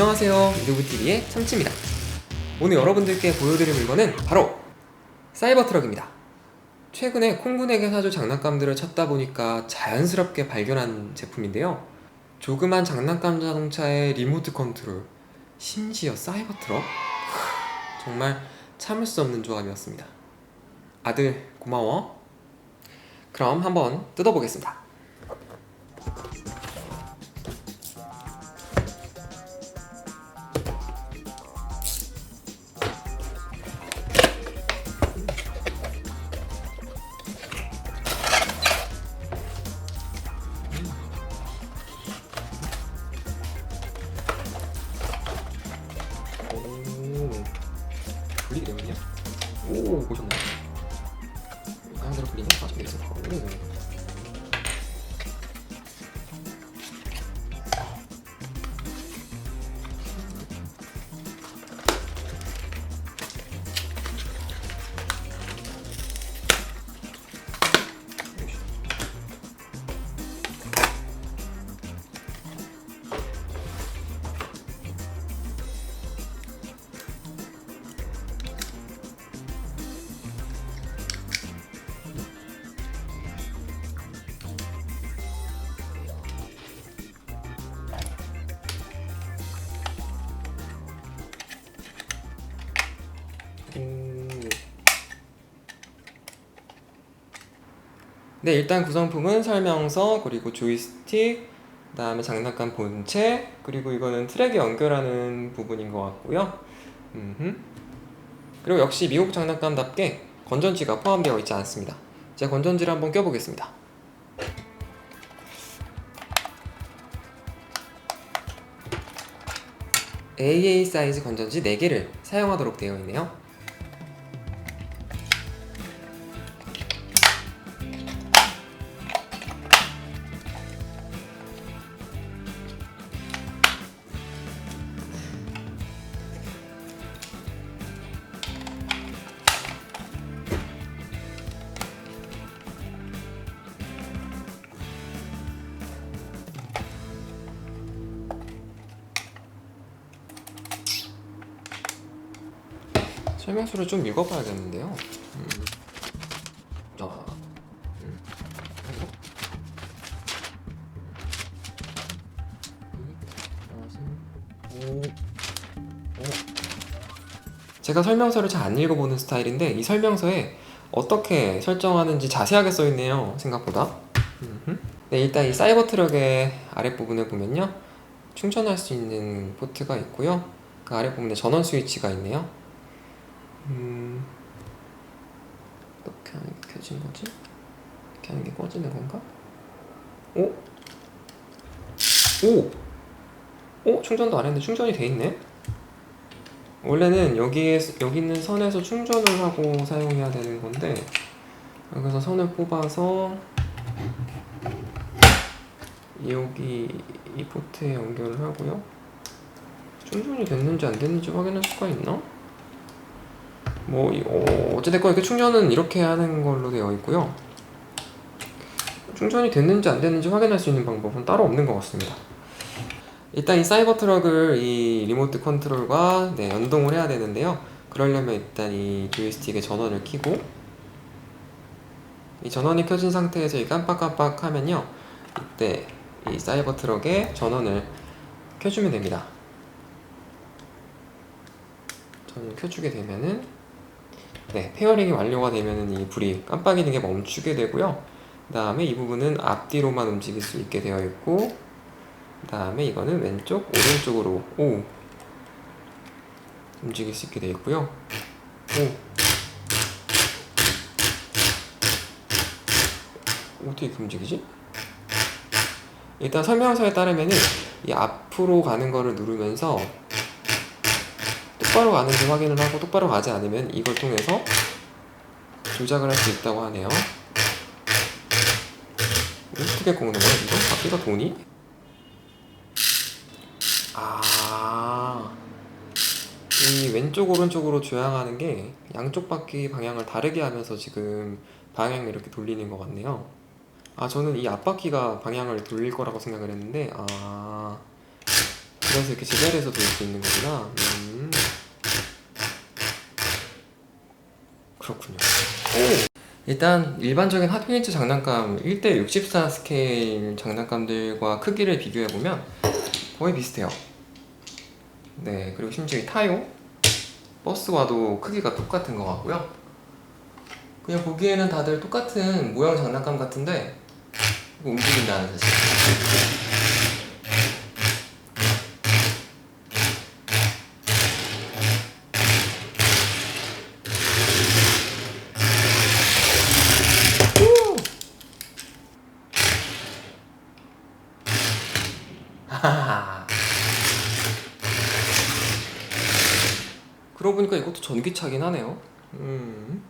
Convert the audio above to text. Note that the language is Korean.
안녕하세요. 이두부TV의 참치입니다. 오늘 여러분들께 보여드릴 물건은 바로 사이버 트럭입니다. 최근에 콩군에게 사줄 장난감들을 찾다 보니까 자연스럽게 발견한 제품인데요. 조그만 장난감 자동차의 리모트 컨트롤 심지어 사이버 트럭? 정말 참을 수 없는 조합이었습니다. 아들 고마워. 그럼 한번 뜯어보겠습니다 오, 보셨나요? 네, 일단 구성품은 설명서, 그리고 조이스틱, 그다음에 장난감 본체, 그리고 이거는 트랙에 연결하는 부분인 것 같고요. 음흠. 그리고 역시 미국 장난감답게 건전지가 포함되어 있지 않습니다. 제가 건전지를 한번 껴보겠습니다. AA 사이즈 건전지 4개를 사용하도록 되어 있네요. 설명서를 좀 읽어봐야겠는데요. 음. 오. 제가 설명서를 잘 안 읽어보는 스타일인데 이 설명서에 어떻게 설정하는지 자세하게 써있네요. 생각보다. 네, 일단 이 사이버 트럭의 아랫부분에 보면요. 충전할 수 있는 포트가 있고요. 그 아랫부분에 전원 스위치가 있네요. 음, 어떻게 하는 게 켜진 거지? 이렇게 하는 게 꺼지는 건가? 오? 오! 오? 충전도 안 했는데 충전이 돼 있네? 원래는 여기에 여기 있는 선에서 충전을 하고 사용해야 되는 건데 여기서 선을 뽑아서 여기 이 포트에 연결을 하고요. 충전이 됐는지 안 됐는지 확인할 수가 있나? 뭐 이- 어, 어찌됐건 이렇게 충전은 이렇게 하는 걸로 되어 있고요. 충전이 됐는지 안 됐는지 확인할 수 있는 방법은 따로 없는 것 같습니다. 일단 이 사이버 트럭을 이 리모트 컨트롤과 네, 연동을 해야 되는데요. 그러려면 일단 이 조이스틱에 전원을 켜고 이 전원이 켜진 상태에서 이 깜빡깜빡 하면요. 이때 이 사이버 트럭에 전원을 켜주면 됩니다. 전원을 켜주게 되면은 네, 페어링이 완료가 되면은 이 불이 깜빡이는 게 멈추게 되고요. 그 다음에 이 부분은 앞뒤로만 움직일 수 있게 되어 있고, 그 다음에 이거는 왼쪽, 오른쪽으로 오 움직일 수 있게 되어 있고요. 오 어떻게 움직이지? 일단 설명서에 따르면은 이 앞으로 가는 거를 누르면서 똑바로 가는지 확인을 하고 똑바로 가지 않으면 이걸 통해서 조작을 할 수 있다고 하네요. 어떻게 꺾는 거야 이거? 바퀴가 도니? 아, 이 왼쪽 오른쪽으로 조향하는 게 양쪽 바퀴 방향을 다르게 하면서 지금 방향을 이렇게 돌리는 것 같네요. 아 저는 이 앞바퀴가 방향을 돌릴 거라고 생각을 했는데 아 그래서 이렇게 제자리에서 돌수 있는 거구나. 음. 그렇군요. 오! 일단 일반적인 핫윈즈 장난감 1대 64 스케일 장난감들과 크기를 비교해 보면 거의 비슷해요. 네, 그리고 심지어 이 타요 버스와도 크기가 똑같은 것 같고요. 그냥 보기에는 다들 똑같은 모형 장난감 같은데 움직인다는 사실. 그러고 보니까 이것도 전기차긴 하네요. 음.